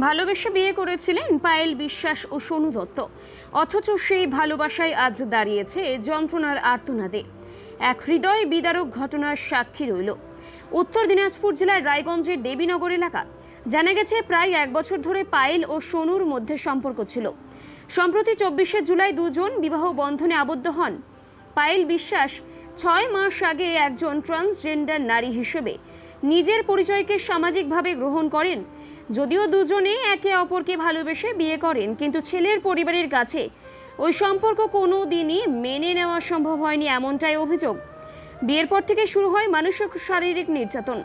ভালোবেসে বিয়ে করেছিলেন পায়েল বিশ্বাস ও সোনু দত্ত। অথচ সেই ভালোবাসায় আজ দাঁড়িয়েছে যন্ত্রণার আর্তনাদে। এক হৃদয় বিদারক ঘটনার সাক্ষী রইল। উত্তর দিনাজপুর জেলার রায়গঞ্জের দেবীনগর এলাকা। জানা গেছে, প্রায় এক বছর ধরে পায়েল ও সোনুর মধ্যে সম্পর্ক ছিল। সম্প্রতি চব্বিশে জুলাই দুজন বিবাহ বন্ধনে আবদ্ধ হন। পায়েল বিশ্বাস ছয় মাস আগে একজন ট্রান্সজেন্ডার নারী হিসেবে নিজের পরিচয়কে সামাজিকভাবে গ্রহণ করেন। যদিও দুজনে একে অপরকে ভালোবেসে বিয়ে করেন, কিন্তু ছেলের পরিবারের কাছে ওই সম্পর্ক কোনো দিনই মেনে নেওয়া সম্ভব হয়নি এমনটাই অভিযোগ। বিয়ের পর থেকে শুরু হয় মানসিক শারীরিক নির্যাতন।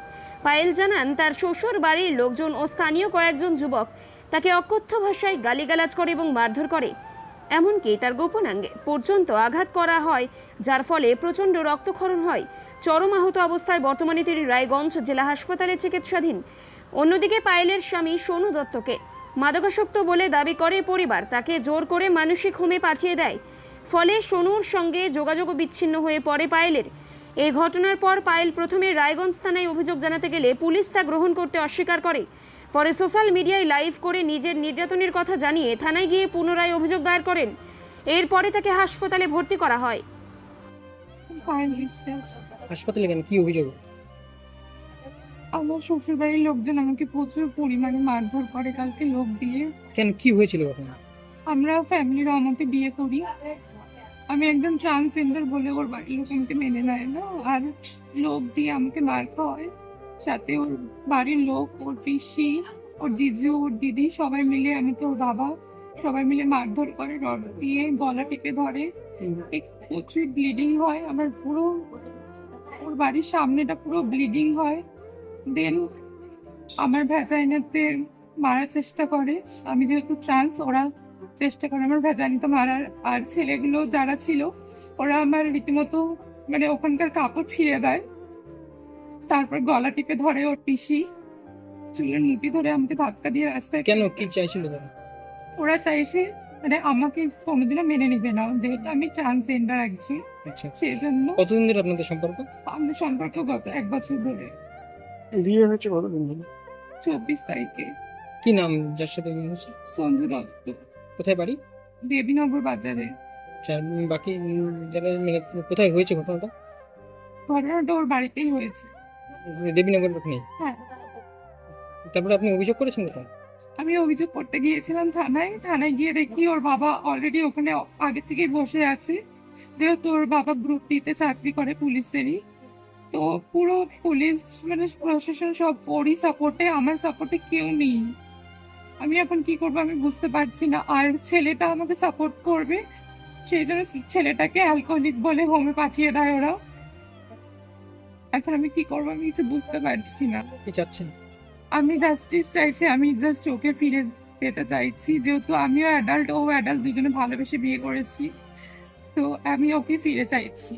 পায়েল জানান, তার শ্বশুর, বাড়ির লোকজন ও স্থানীয় কয়েকজন যুবক তাকে অকথ্য ভাষায় গালিগালাজ করে এবং মারধর করে। এমনকি তার গোপনাঙ্গে পর্যন্ত আঘাত করা হয়, যার ফলে প্রচণ্ড রক্তক্ষরণ হয়। চরম আহত অবস্থায় বর্তমানে তিনি রায়গঞ্জ জেলা হাসপাতালে চিকিৎসাধীন। অন্যদিকে পায়েলের স্বামী সোনু দত্তকে মাদকাসক্ত বলে দাবি করে পরিবার। তাকে জোর করে মানসিক হোমে পাঠিয়ে দেয়। ফলে সোনুর সঙ্গে যোগাযোগ বিচ্ছিন্ন হয়ে পড়ে পায়েলের। এই ঘটনার পর পায়েল প্রথমে রায়গঞ্জ থানায় অভিযোগ জানাতে গেলে পুলিশ তা গ্রহণ করতে অস্বীকার করে। পরে সোশ্যাল মিডিয়ায় লাইভ করে নিজের নির্যাতনের কথা জানিয়ে থানায় গিয়ে পুনরায় অভিযোগ দায়ের করেন। এরপরে তাকে হাসপাতালে ভর্তি করা হয়। হাসপাতালে কেন? কি অভিযোগ? আমার শ্বশুর বাড়ির লোকজন আমাকে প্রচুর পরিমাণে মারধর করে কালকে লোক দিয়ে। কেন কি হয়েছিল ঘটনা? আমরা ফ্যামিলির আমাকে বিয়ে করি। আমি একদম ট্রান্সজেন্ডার বলে ওর বাড়ির লোক আমাকে মেনে নেয় না। আর লোক দিয়ে আমাকে মার খাওয়ায়। সাথে ওর বাড়ির লোক ওর পিসি ওর জিজু ওর দিদি সবাই মিলে আমি তো ওর বাবা সবাই মিলে মারধর করে রড দিয়ে গলা টিপে ধরে। প্রচুর ব্লিডিং হয়। আমার পুরো ওর বাড়ির সামনেটা পুরো ব্লিডিং হয়। দেন। আমার ভ্যাজাইনাতে মারার চেষ্টা করে। আমি যেহেতু ট্রান্স ওরা চেষ্টা করে আমার ভ্যাজাইনিতে মারার। আর ছেলেগুলো যারা ছিল ওরা আমার রীতিমতো মানে ওখানকার কাপড় ছিঁড়ে দেয়। তারপর গলা টিপে ধরে ওর পিসি। চুলের মুঠি ধরে আমাকে ধাক্কা দিয়ে রাস্তায় কেন? কি চাইছিল ওরা চাইছে মানে আমাকে কোনোদিনও মেনে নিবে না যেহেতু আমি ট্রান্সজেন্ডার একজন। আচ্ছা। সেই জন্য কতদিন ধরে আপনাদের সম্পর্ক? আমাদের সম্পর্ক গত এক বছর ধরে। বিয়ে হয়েছে কতদিন ধরে? চব্বিশ তারিখে। কি নাম যার সাথে বিয়ে হয়েছে? সঞ্জু দত্ত। কোথায় বাড়ি? দেবীনগর বাজারে। আচ্ছা উম, বাকি উম, যারা মানে কোথায় হয়েছে ঘটনাটা? ঘটনাটা ওর বাড়িতেই হয়েছে। দেবীনগর ওখানে হ্যাঁ। তারপরে আপনি অভিযোগ করেছেন কোথায়? আমি অভিযোগ করতে গিয়েছিলাম থানায়। থানায় গিয়ে দেখি ওর বাবা অলরেডি ওখানে আগে থেকেই বসে আছে। যেহেতু ওর বাবা গ্রুপ ডিতে চাকরি করে পুলিশেরই। তো পুরো পুলিশ মানে প্রশাসন সব ওরই সাপোর্টে আমার সাপোর্টে কেউ নেই। আমি এখন কি করব আমি বুঝতে পারছি না। আর ছেলেটা আমাকে সাপোর্ট করবে সেই জন্য ছেলেটাকে অ্যালকোহলিক বলে হোমে পাঠিয়ে দেয় ওরা এখন আমি কি করব আমি কিছু বুঝতে পারছি না। কি চাচ্ছেন? আমি জাস্টিস চাইছি আমি জাস্ট চোখে ফিরে পেতে চাইছি। যেহেতু আমিও অ্যাডাল্ট ও অ্যাডাল্ট দুজনে ভালোবেসে বিয়ে করেছি তো আমি ওকে ফিরে চাইছি।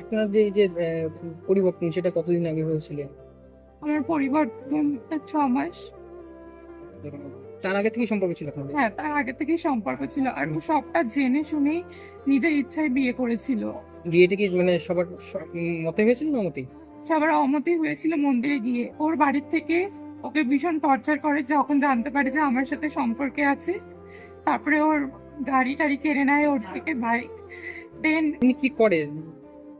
আপনার যে এই যে আহ, পরিবর্তন সেটা কতদিন আগে হয়েছিল? আমার পরিবর্তন ছ মাস। তার আগে থেকে সম্পর্ক ছিল আপনাদের হ্যাঁ তার আগে থেকেই সম্পর্ক ছিল। আর ও সবটা জেনে শুনেই নিজের ইচ্ছায় বিয়ে করেছিল। বিয়েটা কি মানে সবার মতে হয়েছিল না মতেই সবার অমতি হয়েছিল মন্দিরে গিয়ে। ওর বাড়ির থেকে ওকে ভীষণ টর্চার করে যখন জানতে পারে যে আমার সাথে সম্পর্কে আছে। তারপরে ওর গাড়ি টাড়ি কেড়ে নেয় ওর থেকে বাইক দেন উনি কি করেন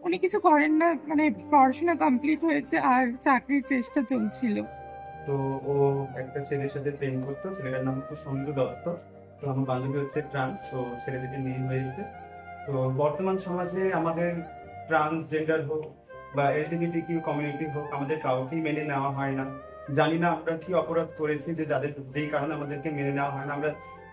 উনি কিছু করেন না মানে পড়াশোনা কমপ্লিট হয়েছে আর চাকরির চেষ্টা চলছিল। তো ও একটা ছেলের সাথে প্রেম করতো, ছেলেটার নাম হচ্ছে সঞ্জু দত্ত। তো আমার বান্ধবী হচ্ছে ট্রান্স, তো ছেলেটাকে মেয়ে হয়েছে তো বর্তমান সমাজে আমাদের ট্রান্সজেন্ডার হোক বা এলজিবিটি কিউ কমিউনিটি হোক, আমাদের কাউকেই মেনে নেওয়া হয় না। জানি না আমরা কি অপরাধ করেছি যে যাদের, যেই কারণে আমাদেরকে মেনে নেওয়া হয় না। আমরা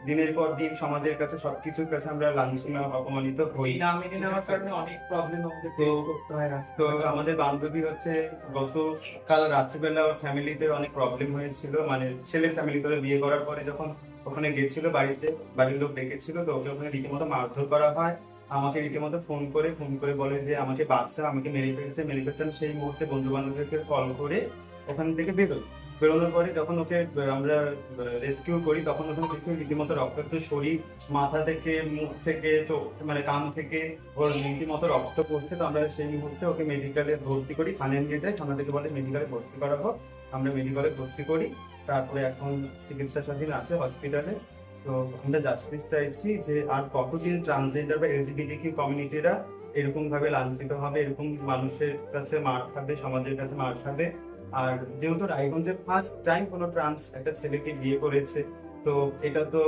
দিনের পর দিন সমাজের কাছে সবকিছুর কাছে আমরা লাঞ্ছনা অপমানিত হই। না মেনে নেওয়ার কারণে অনেক প্রবলেম আমাদের করতে হয় তো আমাদের বান্ধবী হচ্ছে গত কাল রাত্রিবেলা ওর ফ্যামিলিতে অনেক প্রবলেম হয়েছিল। মানে ছেলের ফ্যামিলি করে বিয়ে করার পরে যখন ওখানে গেছিল বাড়িতে বাড়ির লোক ডেকেছিল তো ওকে ওখানে রীতিমতো মারধর করা হয়। আমাকে রীতিমতো ফোন করে ফোন করে বলে যে আমাকে বাচ্চা আমাকে মেরে ফেলছে মেরে ফেলছে। আমি সেই মুহূর্তে বন্ধু বান্ধবদেরকে কল করে ওখান থেকে বেরোই। বেরোনোর পরে যখন ওকে আমরা রেস্কিউ করি, তখন ওখানে দেখি রীতিমতো রক্তাক্ত শরীর, মাথা থেকে, মুখ থেকে, চোখ মানে কান থেকে, ওর রীতিমতো রক্ত পড়ছে। তো আমরা সেই মুহূর্তে ওকে মেডিকেলে ভর্তি করি, থানায় নিয়ে যাই। থানা থেকে বলে মেডিকেলে ভর্তি করা হোক। আমরা মেডিকেলে ভর্তি করি। তারপরে এখন চিকিৎসা স্বাধীন আছে হসপিটালে তো আমরা জাস্টিস চাইছি যে আর কতদিন ট্রান্সজেন্ডার বা এলজিবিটি কমিউনিটিরা এরকম ভাবে লাঞ্ছিত হবে, এরকম মানুষের কাছে মার খাবে, সমাজের কাছে মার খাবে আর যেহেতু রায়গঞ্জে ফার্স্ট টাইম কোনো ট্রান্স একটা ছেলেকে বিয়ে করেছে, তো এটা তো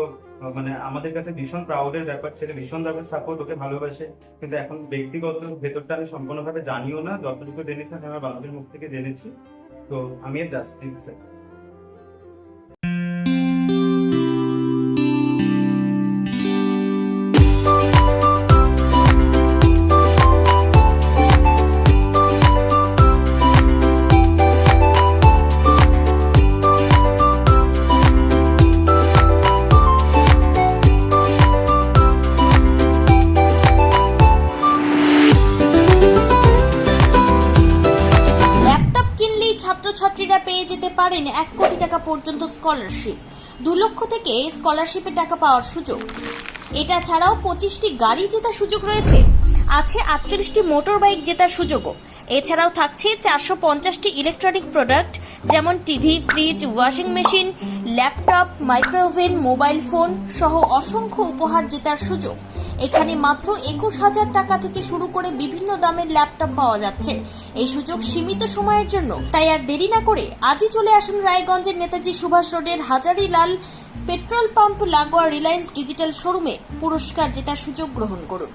মানে আমাদের কাছে ভীষণ প্রাউডের ব্যাপার। ছেলে ভীষণ ভাবে সাপোর্ট ওকে ভালোবাসে। কিন্তু এখন ব্যক্তিগত ভেতরটা আমি সম্পূর্ণভাবে জানিও না। যতটুকু জেনেছি আমি আমার বান্ধবীর মুখ থেকে জেনেছি। তো আমি জাস্টিস চাই পারেন এক কোটি টাকা পর্যন্ত স্কলারশিপ। দু লক্ষ থেকে স্কলারশিপে টাকা পাওয়ার সুযোগ। এটা ছাড়াও পঁচিশটি গাড়ি জেতার সুযোগ রয়েছে। আছে আটচল্লিশটি মোটর বাইক জেতার সুযোগও। এছাড়াও থাকছে চারশো পঞ্চাশটি ইলেকট্রনিক প্রোডাক্ট, যেমন TV, fridge, washing machine, laptop, micro oven, mobile phone সহ অসংখ্য উপহার জেতার সুযোগ। এখানে মাত্র একুশ হাজার টাকা থেকে শুরু করে বিভিন্ন দামের ল্যাপটপ পাওয়া যাচ্ছে। এই সুযোগ সীমিত সময়ের জন্য। তাই আর দেরি না করে আজই চলে আসুন রায়গঞ্জের নেতাজি সুভাষ রোডের হাজারিলাল পেট্রোল পাম্প লাগোয়া রিলায়েন্স ডিজিটাল শোরুমে পুরস্কার জেতার সুযোগ গ্রহণ করুন।